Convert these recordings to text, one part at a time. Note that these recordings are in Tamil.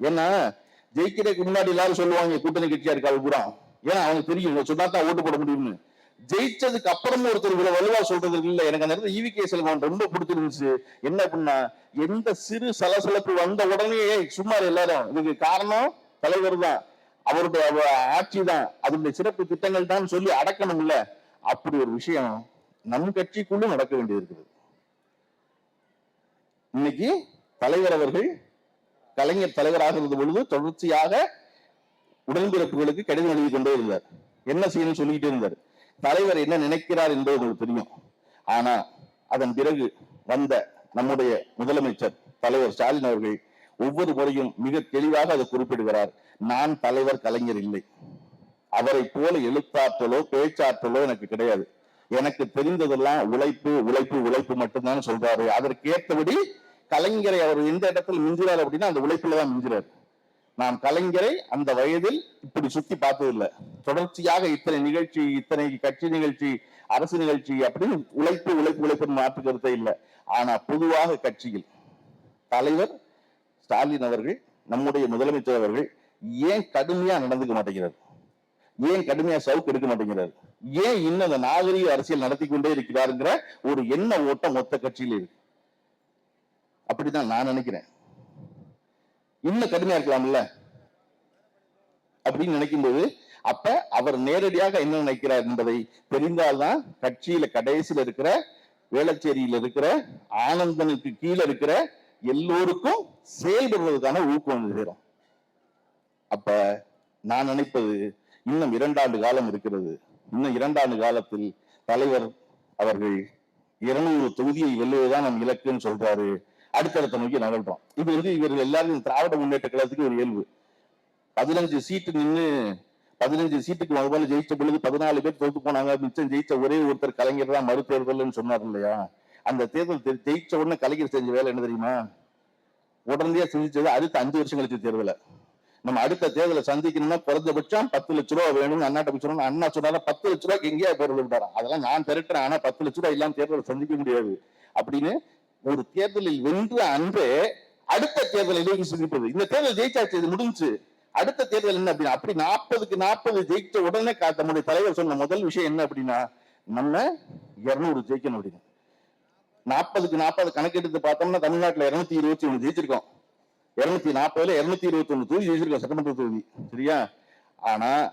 ஏன்னா ஜெயிக்கிறதுக்கு முன்னாடி எல்லாரும் சொல்லுவாங்க கூட்டணி கட்சியா இருக்காது பூரா. ஏன்னா அவங்க தெரியும் சொன்னா தான் ஓட்டு போட முடியும்னு. ஜெயிச்சதுக்கு அப்புறமும் ஒருத்தர் இவ்வளவு வலுவா சொல்றது இல்ல. எனக்கு அந்த இடத்துல ஈவி கே செல்வம் ரொம்ப பிடிச்சிருந்துச்சு. என்ன அப்படின்னா எந்த சிறு சலசலப்பு வந்த உடனே சும்மா எல்லாரும். இதுக்கு காரணம் தலைவர் தான். அவருடைய ஆட்சி தான். அதனுடைய சிறப்பு திட்டங்கள் தான் சொல்லி அடக்கணும்ல. அப்படி ஒரு விஷயம் நம் கட்சிக்குள்ளும் நடக்க வேண்டியது இருக்குது. இன்னைக்கு தலைவர் அவர்கள் கலைஞர் தலைவராக இருந்த பொழுது தொடர்ச்சியாக உடன்பிறப்புகளுக்கு கடிதம் எழுதி கொண்டே இருந்தார். என்ன செய்யணும்னு சொல்லிக்கிட்டே இருந்தார். தலைவர் என்ன நினைக்கிறார் என்பது உங்களுக்கு தெரியும். ஆனா அதன் பிறகு வந்த நம்முடைய முதலமைச்சர் தலைவர் ஸ்டாலின் அவர்கள் ஒவ்வொரு முறையும் மிக தெளிவாக அதை குறிப்பிடுகிறார். நான் தலைவர் கலைஞர் இல்லை. அவரை போல எழுத்தாற்றலோ பேச்சாற்றலோ எனக்கு கிடையாது. எனக்கு தெரிந்ததெல்லாம் உழைப்பு உழைப்பு உழைப்பு மட்டும்தான் சொல்றாரு. அதற்கு ஏற்றபடி கலைஞரை அவர் எந்த இடத்துல மிஞ்சுறாரு அப்படின்னா அந்த உழைப்புல தான் மிஞ்சுறாரு. நாம் கலைஞரை அந்த வயதில் இப்படி சுத்தி பார்த்ததில்லை. தொடர்ச்சியாக இத்தனை நிகழ்ச்சி இத்தனை கட்சி நிகழ்ச்சி அரசு நிகழ்ச்சி அப்படின்னு உழைப்பு உழைப்பு உழைப்புன்னு மாற்று கருத்தே இல்லை. ஆனா பொதுவாக கட்சியில் தலைவர் ஸ்டாலின் அவர்கள் நம்முடைய முதலமைச்சர் அவர்கள் ஏன் கடுமையா நடந்துக்க மாட்டேங்கிறார்? ஏன் கடுமையா சவுக்கு எடுக்க மாட்டேங்கிறார்? ஏன் இன்னும் அந்த நாகரிக அரசியல் நடத்தி கொண்டே இருக்கிறாருங்கிற ஒரு எண்ண ஓட்டம் மொத்த கட்சியில இருக்கு. அப்படிதான் நான் நினைக்கிறேன். இன்னும் கடுமையா இருக்கலாம்ல? அப்படின்னு நினைக்கும்போது அப்ப அவர் நேரடியாக என்ன நினைக்கிறார் என்பதை தெரிந்தால்தான் கட்சியில கடைசியில் இருக்கிற வேளச்சேரியில இருக்கிற ஆனந்தனுக்கு கீழே இருக்கிற எல்லோருக்கும் செயல்படுவதற்கான ஊக்கம் வந்து அப்ப நான் நினைப்பது இன்னும் இரண்டாண்டு காலம் இருக்கிறது. இன்னும் இரண்டாண்டு காலத்தில் தலைவர் அவர்கள் இருநூறு தொகுதியை வெல்லுவதுதான் நம் இலக்குன்னு சொல்றாரு. அடுத்தடுத்த நோக்கி நகர்றோம். இது வந்து இவர்கள் எல்லாரும் திராவிட முன்னேற்ற கழகத்துக்கு ஒரு இயல்பு. பதினஞ்சு சீட்டு நின்னு பதினஞ்சு சீட்டுக்கு முதல்ல ஜெயிச்ச பொழுது பதினாலு பேர் தோத்து போனாங்க மிச்சம் ஜெயிச்ச ஒரே ஒருத்தர் கலைஞர் தான் மறுதேர்தல்னு சொன்னார் இல்லையா? அந்த தேர்தல் ஜெயிச்ச உடனே கலைஞர் செஞ்ச வேலை என்ன தெரியுமா? உடனடியா சிந்திச்சது அடுத்த அஞ்சு வருஷம் கழிச்சு தேர்தலை. நம்ம அடுத்த தேர்தலை சந்திக்கணும்னா குறைஞ்சபட்சம் பத்து லட்ச ரூபா வேணும்னு அண்ணாட்ட சொன்னா அண்ணா சொன்னாரா பத்து லட்ச ரூபாய்க்கு எங்கேயா போறது விட்டாரா? அதெல்லாம் நான் திரட்டுறேன். ஆனா பத்து லட்ச ரூபாய் இல்லாம தேர்தலை சந்திக்க முடியாது. அப்படின்னு ஒரு தேர்தலில் வென்ற அன்று அடுத்த தேர்தலை நோக்கி சிந்திப்பது. இந்த தேர்தல் ஜெயிச்சாச்சு இது முடிஞ்சுச்சு. அடுத்த தேர்தல் என்ன அப்படின்னா அப்படி நாற்பதுக்கு நாற்பது ஜெயிச்ச உடனே நம்முடைய தலைவர் சொன்ன முதல் விஷயம் என்ன அப்படின்னா நம்ம இருநூறு ஜெயிக்கணும் அப்படின்னு. நாற்பதுக்கு நாற்பது கணக்கெடுத்து பார்த்தோம்னா தமிழ்நாட்டுல இருநூத்தி இருபத்தி ஒண்ணு ஜெயிச்சிருக்கோம். இருநூத்தி நாற்பதுல இருநூத்தி இருபத்தி ஒன்று தொகுதி ஜெயிச்சிருக்கோம் சட்டமன்ற தொகுதி. சரியா? ஆனா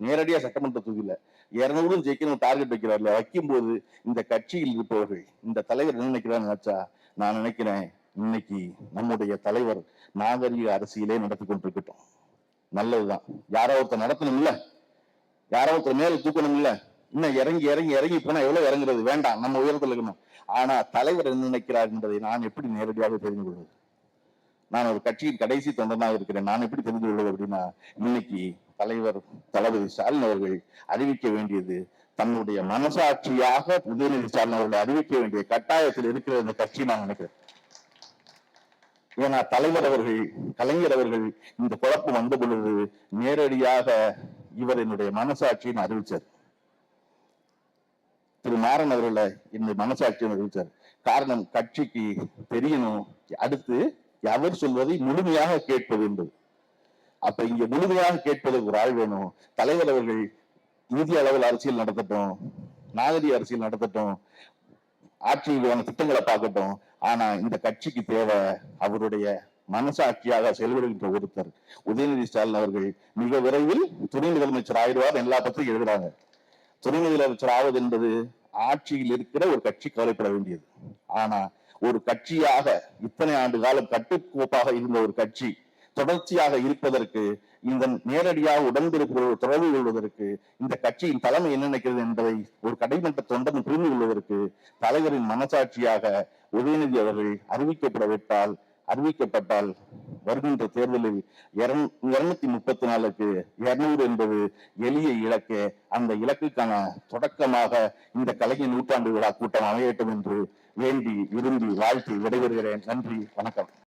நேரடியா சட்டமன்ற தொகுதியில் இரநூறும் ஜெயிக்கணும் டார்கெட் வைக்கிறார்ல வைக்கும்போது இந்த கட்சியில் இருப்பவர்கள் இந்த தலைவர் என்ன நினைக்கிறான்னு நினைச்சா நான் நினைக்கிறேன் இன்னைக்கு நம்முடைய தலைவர் நாகரிக அரசியலே நடத்தி கொண்டிருக்கட்டும். நல்லதுதான். யாரோ ஒருத்தர் நடத்தணும் இல்ல யாரோ ஒருத்தர் மேல தூக்கணும் இல்ல இன்னும் இறங்கி இறங்கி இறங்கி போனா எவ்வளவு இறங்குறது? வேண்டாம் நம்ம உயரத்துல இருக்கணும். ஆனா தலைவர் என்ன நினைக்கிறார் என்பதை நான் எப்படி நேரடியாக தெரிந்து கொள்வது? நான் ஒரு கட்சியின் கடைசி தொண்டனாக இருக்கிறேன். நான் எப்படி தெரிந்து கொள்வது அப்படின்னா இன்னைக்கு தலைவர் தளபதி ஸ்டாலின் அவர்கள் அறிவிக்க வேண்டியது தன்னுடைய மனசாட்சியாக உதயநிதி ஸ்டாலின் அவர்களை அறிவிக்க வேண்டிய கட்டாயத்தில் இருக்கிற இந்த கட்சி நான் நினைக்கிறேன். ஏன்னா தலைவர் அவர்கள் கலைஞர் அவர்கள் இந்த குழப்பம் வந்த பொழுது நேரடியாக இவர் என்னுடைய மனசாட்சின்னு அறிவிச்சார். திரு மாறன் அவர்களை என்னுடைய மனசாட்சின்னு அறிவிச்சார். காரணம் கட்சிக்கு தெரியணும். அடுத்து அவர் சொல்வதை முழுமையாக கேட்பது என்பது அப்ப இங்க முழுமையாக கேட்பதற்கு ஒரு ஆள் வேணும். தலைவர் அவர்கள் இந்திய அளவில் அரசியல் நடத்தட்டும். நாகரிக அரசியல் நடத்தட்டும். ஆட்சியிலான திட்டங்களை பார்க்கட்டும். ஆனா இந்த கட்சிக்கு தேவை அவருடைய மனசாட்சியாக செயல்படுகின்ற ஒருத்தர். உதயநிதி ஸ்டாலின் அவர்கள் மிக விரைவில் துணை முதலமைச்சர் ஆயிடுவார் எல்லா பத்திரிகை எழுதுறாங்க. துணை முதலமைச்சர் ஆவது என்பது ஆட்சியில் இருக்கிற ஒரு கட்சி கவலைப்பட வேண்டியது. ஆனா ஒரு கட்சியாக இத்தனை ஆண்டு காலம் கட்டுக்கோப்பாக இருந்த ஒரு கட்சி தொடர்ச்சியாக இருப்பதற்கு இந்த நேரடியாக உடன்பிருப்பவர்கள் தொடர்பு கொள்வதற்கு இந்த கட்சியின் தலைமை என்ன நினைக்கிறது என்பதை ஒரு கடைமட்ட தொண்டன் புரிந்து கொள்வதற்கு தலைவரின் மனசாட்சியாக உதயநிதி அவர்கள் அறிவிக்கப்படவிட்டால் அறிவிக்கப்பட்டால் வருகின்ற தேர்தலில் இருநூத்தி முப்பத்தி நாலுக்கு இருநூறு என்பது எளிய இலக்கு. அந்த இலக்குக்கான தொடக்கமாக இந்த கலைஞர் நூற்றாண்டு விழா கூட்டம் அமையட்டும் என்று வேண்டி விரும்பி வாழ்த்தி விடைபெறுகிறேன். நன்றி. வணக்கம்.